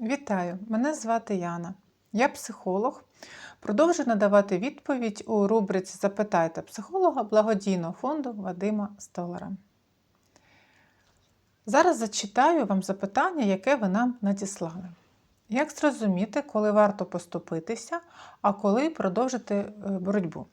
Вітаю! Мене звати Яна. Я психолог. Продовжую надавати відповідь у рубриці Запитайте психолога благодійного фонду Вадима Столара. Зараз зачитаю вам запитання, яке ви нам надіслали. Як зрозуміти, коли варто поступитися, а коли продовжити е, боротьбу?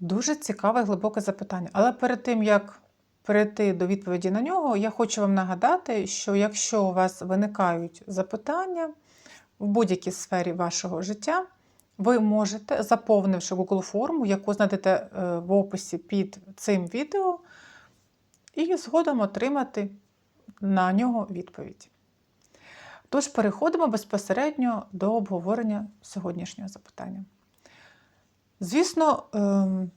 Дуже цікаве глибоке запитання. Але перед тим, як перейти до відповіді на нього, я хочу вам нагадати, що якщо у вас виникають запитання в будь-якій сфері вашого життя, ви можете, заповнивши Google форму, яку знайдете е, в описі під цим відео, і згодом отримати на нього відповідь. Тож переходимо безпосередньо до обговорення сьогоднішнього запитання. Звісно, ем,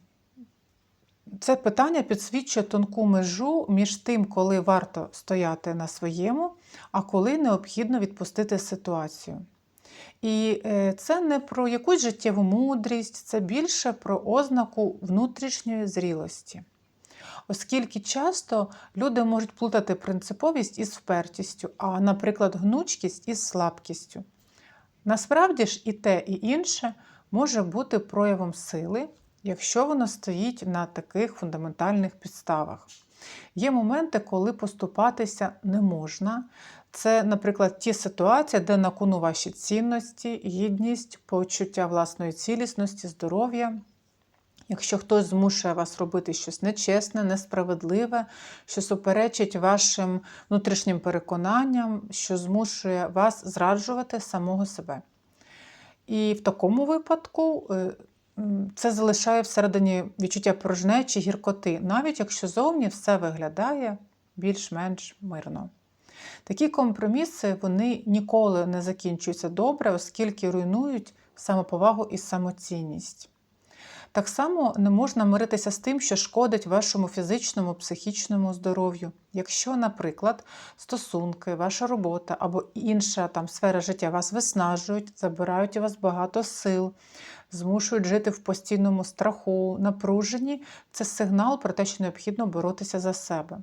це питання підсвічує тонку межу між тим, коли варто стояти на своєму, а коли необхідно відпустити ситуацію. І е, це не про якусь життєву мудрість, це більше про ознаку внутрішньої зрілості. Оскільки часто люди можуть плутати принциповість із впертістю, а, наприклад, гнучкість із слабкістю. Насправді ж і те, і інше може бути проявом сили, якщо воно стоїть на таких фундаментальних підставах. Є моменти, коли поступатися не можна. Це, наприклад, ті ситуації, де на кону ваші цінності, гідність, почуття власної цілісності, здоров'я. Якщо хтось змушує вас робити щось нечесне, несправедливе, що суперечить вашим внутрішнім переконанням, що змушує вас зраджувати самого себе. І в такому випадку е, це залишає всередині відчуття порожнечі, гіркоти, навіть якщо зовні все виглядає більш-менш мирно. Такі компроміси вони ніколи не закінчуються добре, оскільки руйнують самоповагу і самоцінність. Так само не можна миритися з тим, що шкодить вашому фізичному, психічному здоров'ю. Якщо, наприклад, стосунки, ваша робота або інша там сфера життя вас виснажують, забирають у вас багато сил, змушують жити в постійному страху, напруженні, це сигнал про те, що необхідно боротися за себе.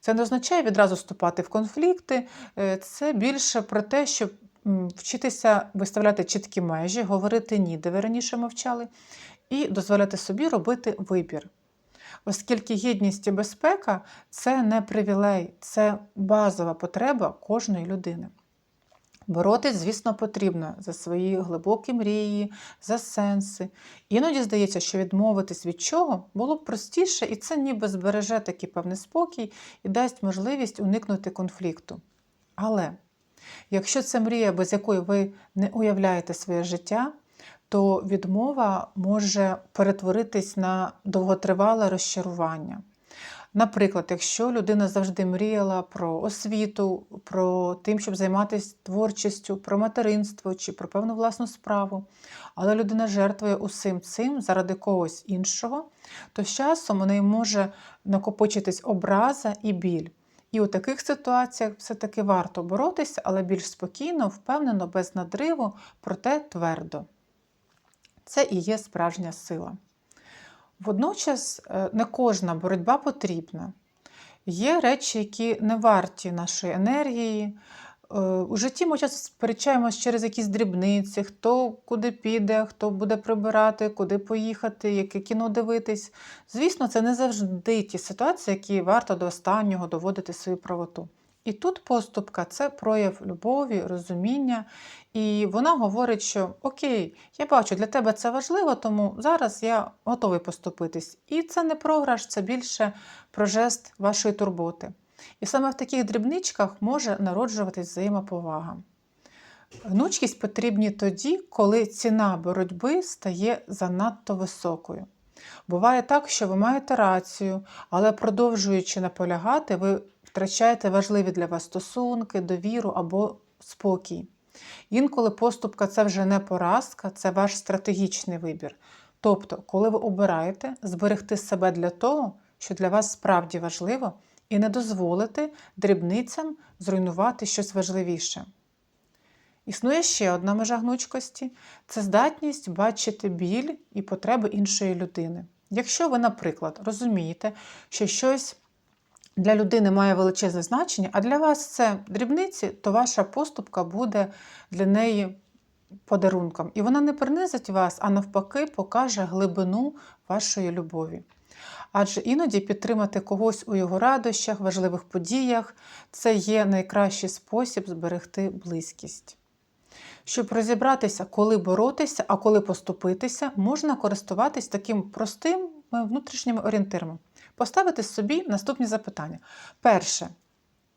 Це не означає відразу вступати в конфлікти, е, це більше про те, щоб вчитися виставляти чіткі межі, говорити ні, де ви раніше мовчали, і дозволяти собі робити вибір. Оскільки гідність і безпека це не привілей, це базова потреба кожної людини. Боротись, звісно, потрібно за свої глибокі мрії, за сенси. Іноді здається, що відмовитись від чого було б простіше, і це ніби збереже такий певний спокій і дасть можливість уникнути конфлікту. Але якщо це мрія, без якої ви не уявляєте своє життя, то відмова може перетворитись на довготривале розчарування. Наприклад, якщо людина завжди мріяла про освіту, про тим, щоб займатися творчістю, про материнство чи про певну власну справу, але людина жертвує усім цим заради когось іншого, то з часом у неї може накопичитись образа і біль. І у таких ситуаціях все-таки варто боротися, але більш спокійно, впевнено, без надриву, проте твердо. Це і є справжня сила. Водночас е, не кожна боротьба потрібна. Є речі, які не варті нашої енергії. Е, у житті ми часто сперечаємось через якісь дрібниці, хто куди піде, хто буде прибирати, куди поїхати, яке кіно дивитись. Звісно, це не завжди ті ситуації, які варто до останнього доводити свою правоту. І тут поступка це прояв любові, розуміння. І вона говорить, що Окей, я бачу, для тебе це важливо, тому зараз я готовий поступитись. І це не програш, це більше про жест вашої турботи. І саме в таких дрібничках може народжуватись взаємоповага. Гнучкість потрібні тоді, коли ціна боротьби стає занадто високою. Буває так, що ви маєте рацію, але продовжуючи наполягати, ви втрачаєте важливі для вас стосунки, довіру або спокій. Інколи поступка це вже не поразка, це ваш стратегічний вибір. Тобто, коли ви обираєте зберегти себе для того, що для вас справді важливо, і не дозволити дрібницям зруйнувати щось важливіше. Існує ще одна межа гнучкості це здатність бачити біль і потреби іншої людини. Якщо ви, наприклад, розумієте, що щось для людини має величезне значення, а для вас це дрібниці, то ваша поступка буде для неї подарунком. І вона не принизить вас, а навпаки, покаже глибину вашої любові. Адже іноді підтримати когось у його радощах, важливих подіях це є найкращий спосіб зберегти близькість. Щоб розібратися, коли боротися, а коли поступитися, можна користуватись таким простим е, внутрішніми орієнтирами. Поставити собі наступні запитання. Перше.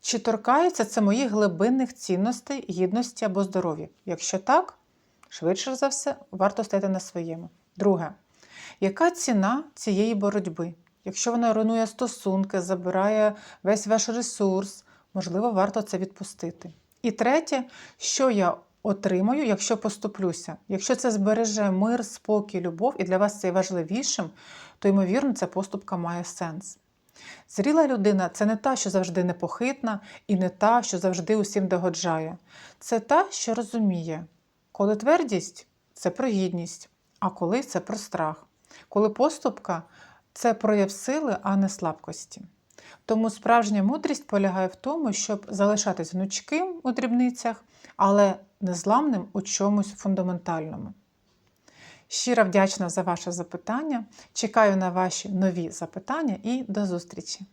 Чи торкається це моїх глибинних цінностей, гідності або здоров'я? Якщо так, швидше за все, варто стояти на своєму. Друге. Яка ціна цієї боротьби? Якщо вона руйнує стосунки, забирає весь ваш ресурс, можливо, варто це відпустити. І третє, що я отримаю, якщо поступлюся? Якщо це збереже мир, спокій, любов, і для вас це є важливішим, то, ймовірно, ця поступка має сенс. Зріла людина це не та, що завжди непохитна, і не та, що завжди усім догоджає. Це та, що розуміє, коли твердість це про гідність, а коли це про страх. Коли поступка це прояв сили, а не слабкості. Тому справжня мудрість полягає в тому, щоб залишатись гнучким у дрібницях, але незламним у чомусь фундаментальному. Щиро вдячна за ваше запитання. Чекаю на ваші нові запитання і до зустрічі!